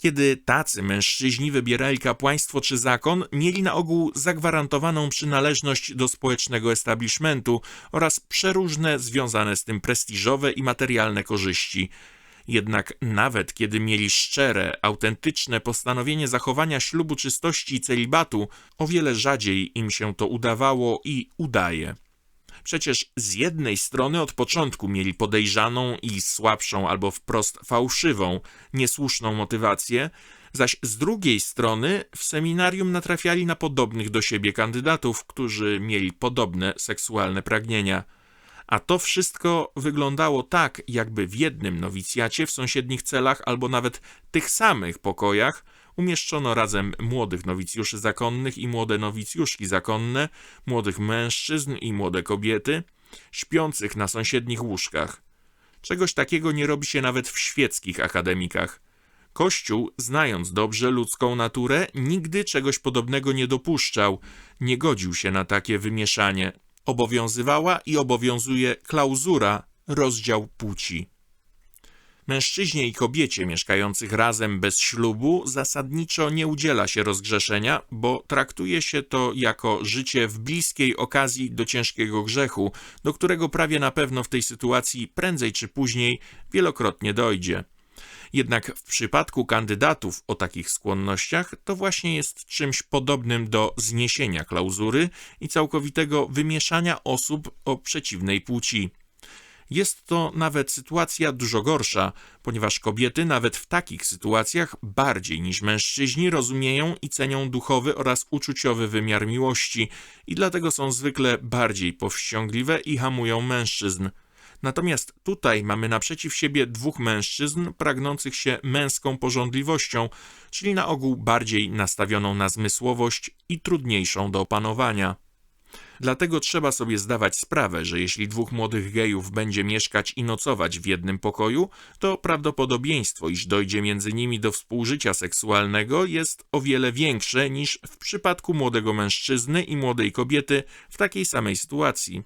Kiedy tacy mężczyźni wybierali kapłaństwo czy zakon, mieli na ogół zagwarantowaną przynależność do społecznego establishmentu oraz przeróżne związane z tym prestiżowe i materialne korzyści. Jednak nawet kiedy mieli szczere, autentyczne postanowienie zachowania ślubu czystości i celibatu, o wiele rzadziej im się to udawało i udaje. Przecież z jednej strony od początku mieli podejrzaną i słabszą albo wprost fałszywą, niesłuszną motywację, zaś z drugiej strony w seminarium natrafiali na podobnych do siebie kandydatów, którzy mieli podobne seksualne pragnienia. A to wszystko wyglądało tak, jakby w jednym nowicjacie w sąsiednich celach albo nawet tych samych pokojach umieszczono razem młodych nowicjuszy zakonnych i młode nowicjuszki zakonne, młodych mężczyzn i młode kobiety, śpiących na sąsiednich łóżkach. Czegoś takiego nie robi się nawet w świeckich akademikach. Kościół, znając dobrze ludzką naturę, nigdy czegoś podobnego nie dopuszczał, nie godził się na takie wymieszanie. Obowiązywała i obowiązuje klauzura, rozdział płci. Mężczyźnie i kobiecie mieszkających razem bez ślubu zasadniczo nie udziela się rozgrzeszenia, bo traktuje się to jako życie w bliskiej okazji do ciężkiego grzechu, do którego prawie na pewno w tej sytuacji prędzej czy później wielokrotnie dojdzie. Jednak w przypadku kandydatów o takich skłonnościach to właśnie jest czymś podobnym do zniesienia klauzury i całkowitego wymieszania osób o przeciwnej płci. Jest to nawet sytuacja dużo gorsza, ponieważ kobiety nawet w takich sytuacjach bardziej niż mężczyźni rozumieją i cenią duchowy oraz uczuciowy wymiar miłości i dlatego są zwykle bardziej powściągliwe i hamują mężczyzn. Natomiast tutaj mamy naprzeciw siebie dwóch mężczyzn pragnących się męską porządliwością, czyli na ogół bardziej nastawioną na zmysłowość i trudniejszą do opanowania. Dlatego trzeba sobie zdawać sprawę, że jeśli dwóch młodych gejów będzie mieszkać i nocować w jednym pokoju, to prawdopodobieństwo, iż dojdzie między nimi do współżycia seksualnego jest o wiele większe niż w przypadku młodego mężczyzny i młodej kobiety w takiej samej sytuacji.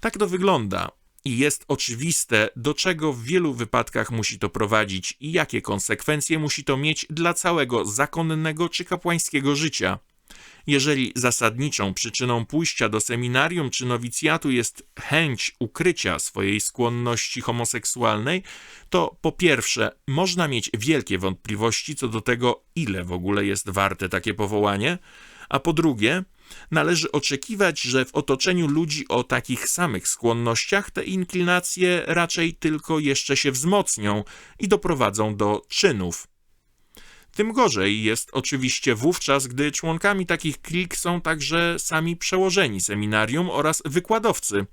Tak to wygląda. I jest oczywiste, do czego w wielu wypadkach musi to prowadzić i jakie konsekwencje musi to mieć dla całego zakonnego czy kapłańskiego życia. Jeżeli zasadniczą przyczyną pójścia do seminarium czy nowicjatu jest chęć ukrycia swojej skłonności homoseksualnej, to po pierwsze można mieć wielkie wątpliwości co do tego, ile w ogóle jest warte takie powołanie, a po drugie, należy oczekiwać, że w otoczeniu ludzi o takich samych skłonnościach te inklinacje raczej tylko jeszcze się wzmocnią i doprowadzą do czynów. Tym gorzej jest oczywiście wówczas, gdy członkami takich klik są także sami przełożeni seminarium oraz wykładowcy.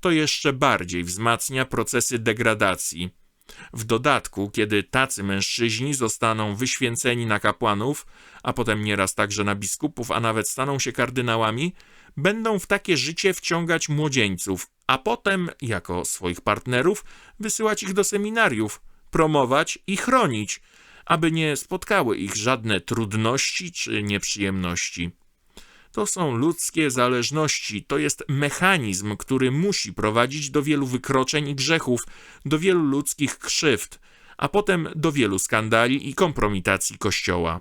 To jeszcze bardziej wzmacnia procesy degradacji. W dodatku, kiedy tacy mężczyźni zostaną wyświęceni na kapłanów, a potem nieraz także na biskupów, a nawet staną się kardynałami, będą w takie życie wciągać młodzieńców, a potem, jako swoich partnerów, wysyłać ich do seminariów, promować i chronić, aby nie spotkały ich żadne trudności czy nieprzyjemności. To są ludzkie zależności, to jest mechanizm, który musi prowadzić do wielu wykroczeń i grzechów, do wielu ludzkich krzywd, a potem do wielu skandali i kompromitacji Kościoła.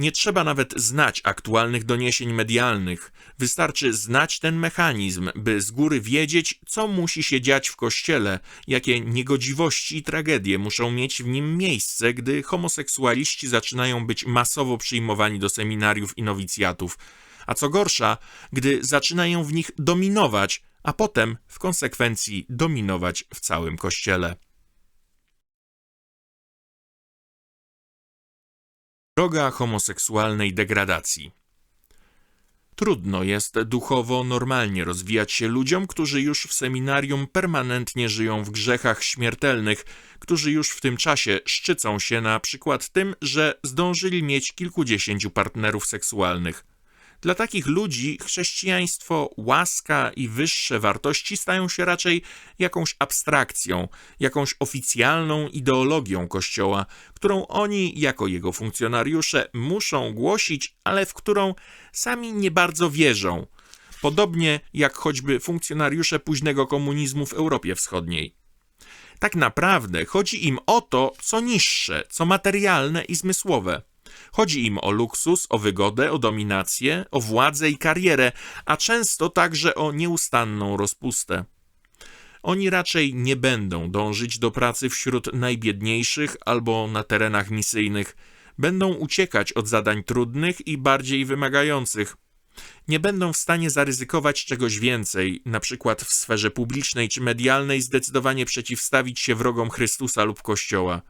Nie trzeba nawet znać aktualnych doniesień medialnych. Wystarczy znać ten mechanizm, by z góry wiedzieć, co musi się dziać w kościele, jakie niegodziwości i tragedie muszą mieć w nim miejsce, gdy homoseksualiści zaczynają być masowo przyjmowani do seminariów i nowicjatów. A co gorsza, gdy zaczynają w nich dominować, a potem w konsekwencji dominować w całym kościele. Droga homoseksualnej degradacji. Trudno jest duchowo normalnie rozwijać się ludziom, którzy już w seminarium permanentnie żyją w grzechach śmiertelnych, którzy już w tym czasie szczycą się na przykład tym, że zdążyli mieć kilkudziesięciu partnerów seksualnych. Dla takich ludzi chrześcijaństwo, łaska i wyższe wartości stają się raczej jakąś abstrakcją, jakąś oficjalną ideologią Kościoła, którą oni, jako jego funkcjonariusze, muszą głosić, ale w którą sami nie bardzo wierzą. Podobnie jak choćby funkcjonariusze późnego komunizmu w Europie Wschodniej. Tak naprawdę chodzi im o to, co niższe, co materialne i zmysłowe. Chodzi im o luksus, o wygodę, o dominację, o władzę i karierę, a często także o nieustanną rozpustę. Oni raczej nie będą dążyć do pracy wśród najbiedniejszych albo na terenach misyjnych. Będą uciekać od zadań trudnych i bardziej wymagających. Nie będą w stanie zaryzykować czegoś więcej, na przykład w sferze publicznej czy medialnej, zdecydowanie przeciwstawić się wrogom Chrystusa lub Kościoła.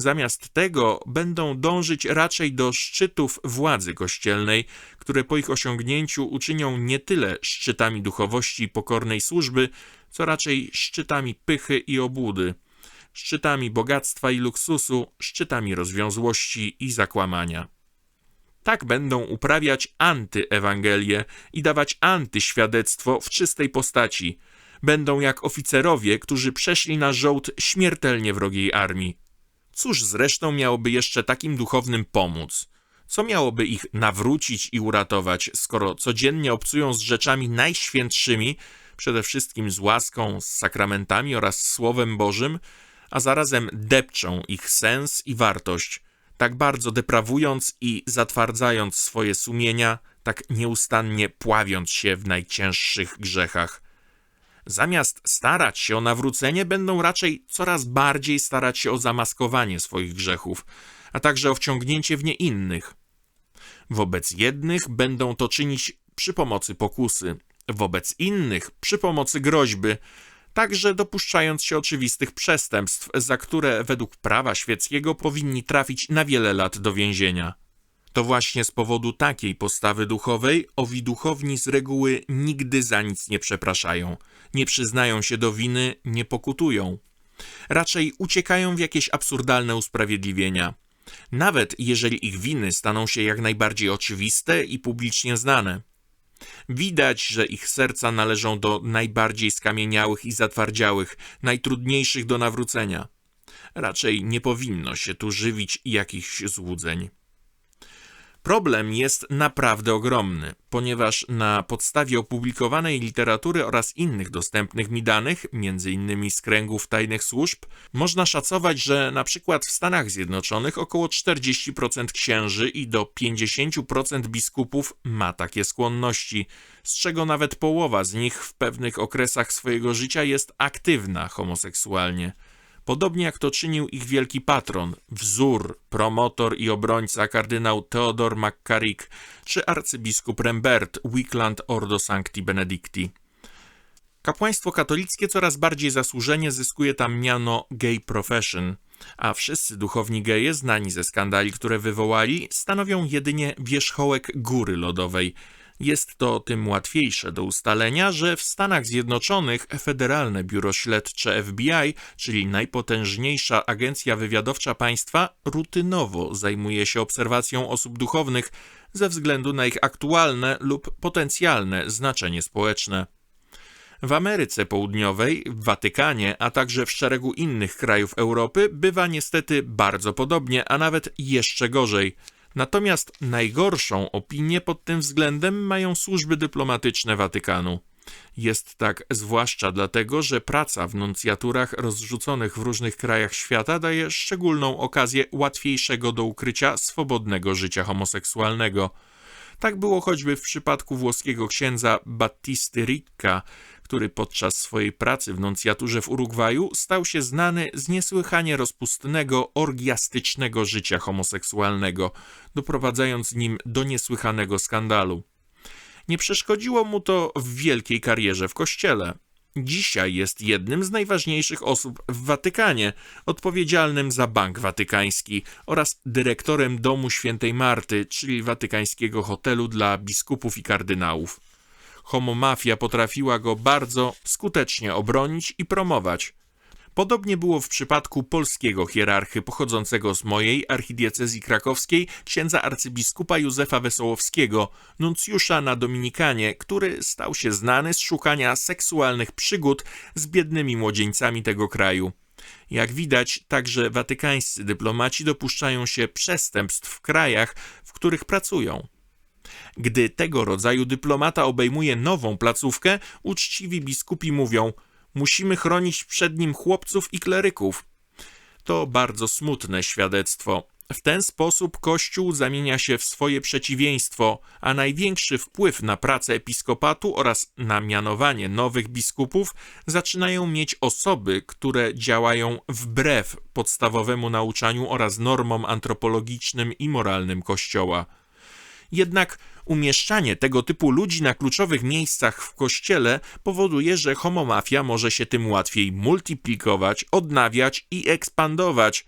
Zamiast tego będą dążyć raczej do szczytów władzy kościelnej, które po ich osiągnięciu uczynią nie tyle szczytami duchowości i pokornej służby, co raczej szczytami pychy i obłudy, szczytami bogactwa i luksusu, szczytami rozwiązłości i zakłamania. Tak będą uprawiać antyewangelię i dawać antyświadectwo w czystej postaci. Będą jak oficerowie, którzy przeszli na żołd śmiertelnie wrogiej armii. Cóż zresztą miałoby jeszcze takim duchownym pomóc? Co miałoby ich nawrócić i uratować, skoro codziennie obcują z rzeczami najświętszymi, przede wszystkim z łaską, z sakramentami oraz Słowem Bożym, a zarazem depczą ich sens i wartość, tak bardzo deprawując i zatwardzając swoje sumienia, tak nieustannie pławiąc się w najcięższych grzechach. Zamiast starać się o nawrócenie, będą raczej coraz bardziej starać się o zamaskowanie swoich grzechów, a także o wciągnięcie w nie innych. Wobec jednych będą to czynić przy pomocy pokusy, wobec innych przy pomocy groźby, także dopuszczając się oczywistych przestępstw, za które według prawa świeckiego powinni trafić na wiele lat do więzienia. To właśnie z powodu takiej postawy duchowej owi duchowni z reguły nigdy za nic nie przepraszają, nie przyznają się do winy, nie pokutują. Raczej uciekają w jakieś absurdalne usprawiedliwienia. Nawet jeżeli ich winy staną się jak najbardziej oczywiste i publicznie znane. Widać, że ich serca należą do najbardziej skamieniałych i zatwardziałych, najtrudniejszych do nawrócenia. Raczej nie powinno się tu żywić jakichś złudzeń. Problem jest naprawdę ogromny, ponieważ na podstawie opublikowanej literatury oraz innych dostępnych mi danych, m.in. z kręgów tajnych służb, można szacować, że na przykład w Stanach Zjednoczonych około 40% księży i do 50% biskupów ma takie skłonności, z czego nawet połowa z nich w pewnych okresach swojego życia jest aktywna homoseksualnie podobnie jak to czynił ich wielki patron, wzór, promotor i obrońca kardynał Theodor McCarrick czy arcybiskup Rembert Wickland Ordo Sancti Benedicti. Kapłaństwo katolickie coraz bardziej zasłużenie zyskuje tam miano gay profession, a wszyscy duchowni geje znani ze skandali, które wywołali, stanowią jedynie wierzchołek góry lodowej – jest to tym łatwiejsze do ustalenia, że w Stanach Zjednoczonych Federalne Biuro Śledcze FBI, czyli najpotężniejsza agencja wywiadowcza państwa, rutynowo zajmuje się obserwacją osób duchownych ze względu na ich aktualne lub potencjalne znaczenie społeczne. W Ameryce Południowej, w Watykanie, a także w szeregu innych krajów Europy bywa niestety bardzo podobnie, a nawet jeszcze gorzej – Natomiast najgorszą opinię pod tym względem mają służby dyplomatyczne Watykanu. Jest tak zwłaszcza dlatego, że praca w nuncjaturach rozrzuconych w różnych krajach świata daje szczególną okazję łatwiejszego do ukrycia swobodnego życia homoseksualnego. Tak było choćby w przypadku włoskiego księdza Battisty Ricca, który podczas swojej pracy w nuncjaturze w Urugwaju stał się znany z niesłychanie rozpustnego, orgiastycznego życia homoseksualnego, doprowadzając nim do niesłychanego skandalu. Nie przeszkodziło mu to w wielkiej karierze w kościele. Dzisiaj jest jednym z najważniejszych osób w Watykanie, odpowiedzialnym za Bank Watykański oraz dyrektorem Domu Świętej Marty, czyli watykańskiego hotelu dla biskupów i kardynałów homomafia potrafiła go bardzo skutecznie obronić i promować. Podobnie było w przypadku polskiego hierarchy pochodzącego z mojej archidiecezji krakowskiej, księdza arcybiskupa Józefa Wesołowskiego, nuncjusza na Dominikanie, który stał się znany z szukania seksualnych przygód z biednymi młodzieńcami tego kraju. Jak widać, także watykańscy dyplomaci dopuszczają się przestępstw w krajach, w których pracują. Gdy tego rodzaju dyplomata obejmuje nową placówkę, uczciwi biskupi mówią: Musimy chronić przed nim chłopców i kleryków. To bardzo smutne świadectwo. W ten sposób Kościół zamienia się w swoje przeciwieństwo, a największy wpływ na pracę episkopatu oraz na mianowanie nowych biskupów zaczynają mieć osoby, które działają wbrew podstawowemu nauczaniu oraz normom antropologicznym i moralnym Kościoła. Jednak umieszczanie tego typu ludzi na kluczowych miejscach w kościele powoduje, że homomafia może się tym łatwiej multiplikować, odnawiać i ekspandować.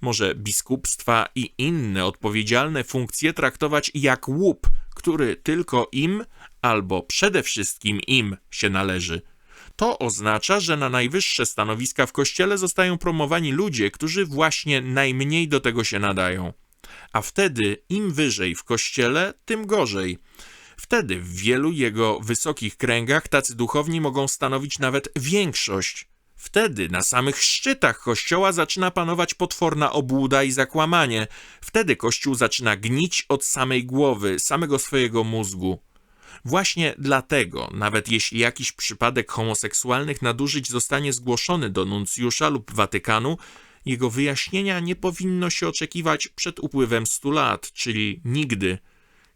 Może biskupstwa i inne odpowiedzialne funkcje traktować jak łup, który tylko im, albo przede wszystkim im się należy. To oznacza, że na najwyższe stanowiska w kościele zostają promowani ludzie, którzy właśnie najmniej do tego się nadają a wtedy im wyżej w kościele, tym gorzej. Wtedy w wielu jego wysokich kręgach tacy duchowni mogą stanowić nawet większość. Wtedy na samych szczytach kościoła zaczyna panować potworna obłuda i zakłamanie. Wtedy kościół zaczyna gnić od samej głowy, samego swojego mózgu. Właśnie dlatego, nawet jeśli jakiś przypadek homoseksualnych nadużyć zostanie zgłoszony do nuncjusza lub Watykanu, jego wyjaśnienia nie powinno się oczekiwać przed upływem stu lat, czyli nigdy,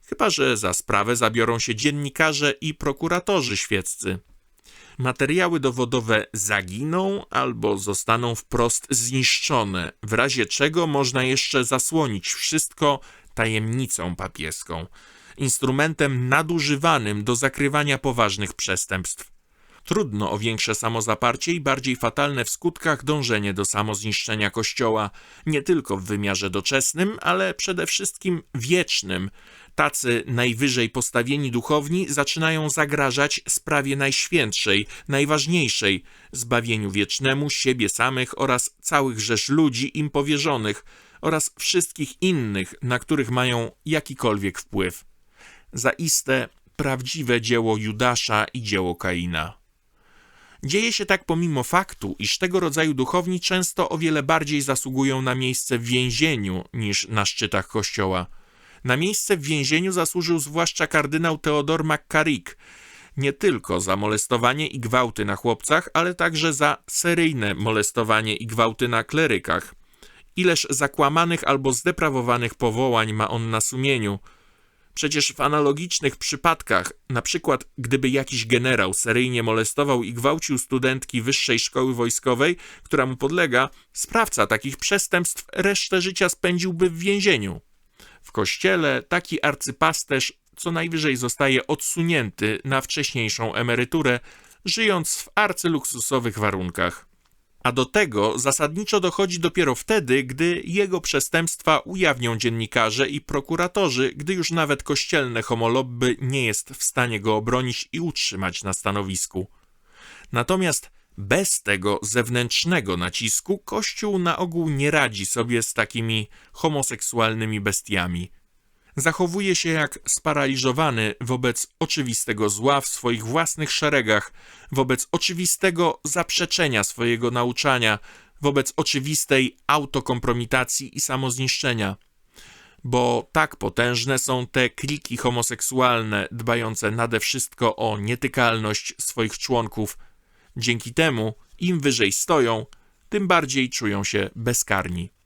chyba że za sprawę zabiorą się dziennikarze i prokuratorzy świeccy. Materiały dowodowe zaginą albo zostaną wprost zniszczone, w razie czego można jeszcze zasłonić wszystko tajemnicą papieską, instrumentem nadużywanym do zakrywania poważnych przestępstw. Trudno o większe samozaparcie i bardziej fatalne w skutkach dążenie do samozniszczenia Kościoła, nie tylko w wymiarze doczesnym, ale przede wszystkim wiecznym. Tacy najwyżej postawieni duchowni zaczynają zagrażać sprawie najświętszej, najważniejszej zbawieniu wiecznemu siebie samych oraz całych rzesz ludzi im powierzonych oraz wszystkich innych, na których mają jakikolwiek wpływ. Zaiste prawdziwe dzieło Judasza i dzieło Kaina. Dzieje się tak pomimo faktu, iż tego rodzaju duchowni często o wiele bardziej zasługują na miejsce w więzieniu niż na szczytach kościoła. Na miejsce w więzieniu zasłużył zwłaszcza kardynał Theodor McCarrick, nie tylko za molestowanie i gwałty na chłopcach, ale także za seryjne molestowanie i gwałty na klerykach. Ileż zakłamanych albo zdeprawowanych powołań ma on na sumieniu – Przecież w analogicznych przypadkach, na przykład gdyby jakiś generał seryjnie molestował i gwałcił studentki wyższej szkoły wojskowej, która mu podlega, sprawca takich przestępstw resztę życia spędziłby w więzieniu. W kościele taki arcypasterz co najwyżej zostaje odsunięty na wcześniejszą emeryturę, żyjąc w arcyluksusowych warunkach a do tego zasadniczo dochodzi dopiero wtedy, gdy jego przestępstwa ujawnią dziennikarze i prokuratorzy, gdy już nawet kościelne homolobby nie jest w stanie go obronić i utrzymać na stanowisku. Natomiast bez tego zewnętrznego nacisku Kościół na ogół nie radzi sobie z takimi homoseksualnymi bestiami zachowuje się jak sparaliżowany wobec oczywistego zła w swoich własnych szeregach, wobec oczywistego zaprzeczenia swojego nauczania, wobec oczywistej autokompromitacji i samozniszczenia. Bo tak potężne są te kliki homoseksualne, dbające nade wszystko o nietykalność swoich członków. Dzięki temu, im wyżej stoją, tym bardziej czują się bezkarni.